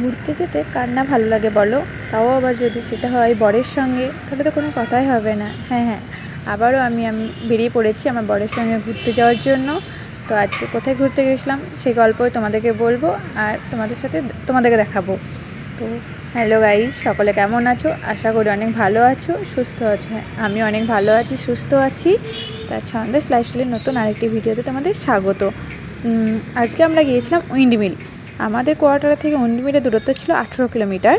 ঘুরতে যেতে কার না ভালো লাগে বলো? তাও আবার যদি সেটা হয় বরের সঙ্গে, তাহলে তো কোনো কথাই হবে না। হ্যাঁ হ্যাঁ আবারও আমি আমি বেরিয়ে পড়েছি আমার বরের সঙ্গে ঘুরতে যাওয়ার জন্য। তো আজকে কোথায় ঘুরতে গেছিলাম সেই গল্পই তোমাদেরকে বলব আর তোমাদের সাথে, তোমাদেরকে দেখাবো। তো হ্যালো গাইজ সকলে কেমন আছো? আশা করি অনেক ভালো আছো, সুস্থ আছো। হ্যাঁ আমি অনেক ভালো আছি, সুস্থ আছি। তার ছন্দেশ লাইফস্টাইলের নতুন আরেকটি ভিডিওতে তোমাদের স্বাগত। আজকে আমরা গিয়েছিলাম উইন্ডমিল। আমাদের কোয়ার্টার থেকে উইন্ডমিলের দূরত্ব ছিল আঠেরো কিলোমিটার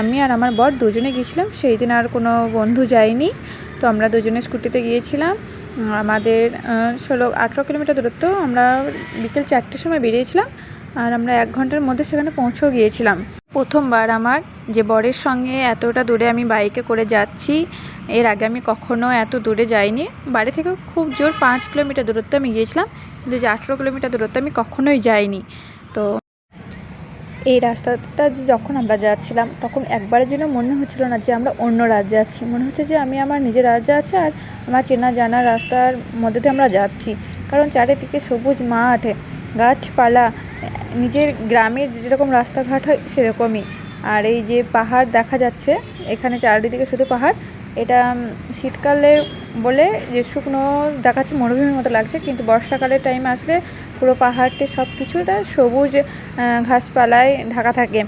আমি আর আমার বর দুজনে গিয়েছিলাম সেই দিন আর কোনো বন্ধু যায়নি। তো আমরা দুজনে স্কুটিতে গিয়েছিলাম। আমাদের ষোলো, আঠেরো কিলোমিটার দূরত্ব। আমরা বিকেল চারটের সময় বেরিয়েছিলাম আর আমরা এক ঘণ্টার মধ্যে সেখানে পৌঁছেও গিয়েছিলাম। প্রথমবার আমার যে বরের সঙ্গে এতটা দূরে আমি বাইকে করে যাচ্ছি, এর আগে আমি কখনো এত দূরে যাইনি। বাড়ি থেকে খুব জোর পাঁচ কিলোমিটার দূরত্বে আমি গিয়েছিলাম। কিন্তু যে আঠেরো কিলোমিটার দূরত্বে আমি কখনোই যাইনি। তো এই রাস্তাটা যখন আমরা যাচ্ছিলাম, তখন একবারের জন্য মনে হচ্ছিল না যে আমরা অন্য রাজ্যে আছি। মনে হচ্ছে যে আমি আমার নিজের রাজ্যে আছি আর আমার চেনা জানা রাস্তার মধ্যে দিয়ে আমরা যাচ্ছি। কারণ চারিদিকে সবুজ মাঠ, গাছপালা, নিজের গ্রামের যেরকম রাস্তাঘাট হয় সেরকমই। আর এই যে পাহাড় দেখা যাচ্ছে, এখানে চারিদিকে শুধু পাহাড় এটা শীতকালে বলে যে শুকনো দেখাচ্ছে, মরুভূমির মতো লাগছে, কিন্তু বর্ষাকালের টাইমে আসলে পুরো পাহাড়টি সব কিছুটা সবুজ ঘাসপালায় ঢাকা থাকে।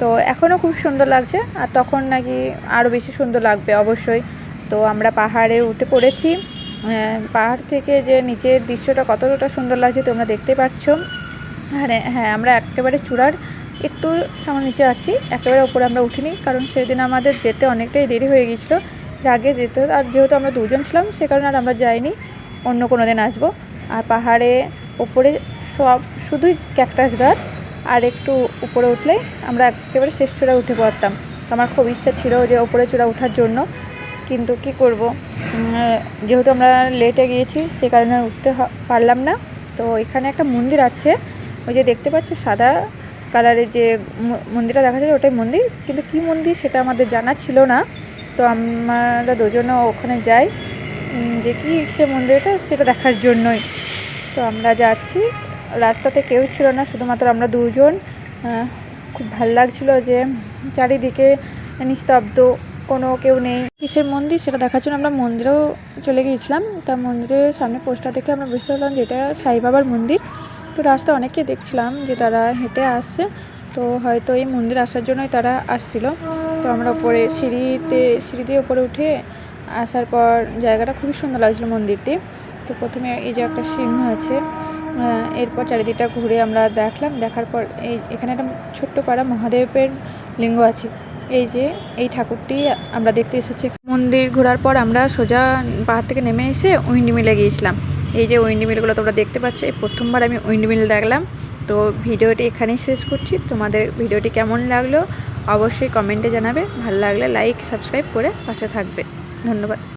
তো এখনও খুব সুন্দর লাগছে, আর তখন নাকি আরও বেশি সুন্দর লাগবে অবশ্যই। তো আমরা পাহাড়ে উঠে পড়েছি পাহাড় থেকে যে নিচের দৃশ্যটা কতটা সুন্দর লাগছে তোমরা দেখতে পাচ্ছ। হ্যাঁ হ্যাঁ আমরা একেবারে চূড়ার একটু সামনে নিচে আছি, একেবারে ওপরে আমরা উঠিনি, কারণ সেদিন আমাদের যেতে অনেকটাই দেরি হয়ে গিয়েছিল। আগে যেতে হতো। আর যেহেতু আমরা দুজন ছিলাম, সে কারণে আর আমরা যাইনি। অন্য কোনো দিন আসব। আর পাহাড়ে ওপরে সব, শুধুই ক্যাকটাস গাছ। আর একটু উপরে উঠলে আমরা একেবারে শেষ চূড়ায় উঠে পড়তাম। তো আমার খুব ইচ্ছা ছিল যে ওপরে চূড়া ওঠার জন্য। কিন্তু কি করব? যেহেতু আমরা লেটে গিয়েছি, সে কারণে উঠতে পারলাম না। তো এখানে একটা মন্দির আছে। ওই যে দেখতে পাচ্ছ, সাদা কালারের যে মন্দিরটা দেখা যায় ওটাই মন্দির। কিন্তু কী মন্দির সেটা আমাদের জানা ছিল না। তো আমরা দুজনে ওখানে যাই। যে কী সে মন্দিরটা সেটা দেখার জন্যই। তো আমরা যাচ্ছি। রাস্তাতে কেউ ছিল না, শুধুমাত্র আমরা দুজন। খুব ভালো লাগছিল যে চারিদিকে নিস্তব্ধ, কোনো কেউ নেই। কিসের মন্দির সেটা দেখার জন্য আমরা মন্দিরেও চলে গিয়েছিলাম। তা মন্দিরের সামনে পোস্টার দেখে আমরা বুঝতে পারলাম যে এটা সাই বাবার মন্দির। তো রাস্তা অনেককে দেখছিলাম যে তারা হেঁটে আসছে। তো হয়তো এই মন্দির আসার জন্যই তারা আসছিল। তো আমরা ওপরে সিঁড়িতে সিঁড়ি দিয়ে ওপরে উঠে আসার পর জায়গাটা খুবই সুন্দর লাগছিল মন্দিরটি। তো প্রথমে এই যে একটা সিংহ আছে এরপর চারিদিকটা ঘুরে আমরা দেখলাম। দেখার পর এই, এখানে একটা ছোট্ট পাড়া মহাদেবের লিঙ্গ আছে। এই যে, এই ঠাকুরটি আমরা দেখতে এসেছি। মন্দির ঘোরার পর আমরা সোজা পাহাড় থেকে নেমে এসে উইন্ডি মিলে গিয়েছিলাম। এই যে উইন্ডি মিলগুলো তোমরা দেখতে পাচ্ছ, এই প্রথমবার আমি উইন্ডি মিল দেখলাম। তো ভিডিওটি এখানেই শেষ করছি। তোমাদের ভিডিওটি কেমন লাগল অবশ্যই কমেন্টে জানাবে। ভালো লাগলে লাইক, সাবস্ক্রাইব করে পাশে থাকবে। ধন্যবাদ।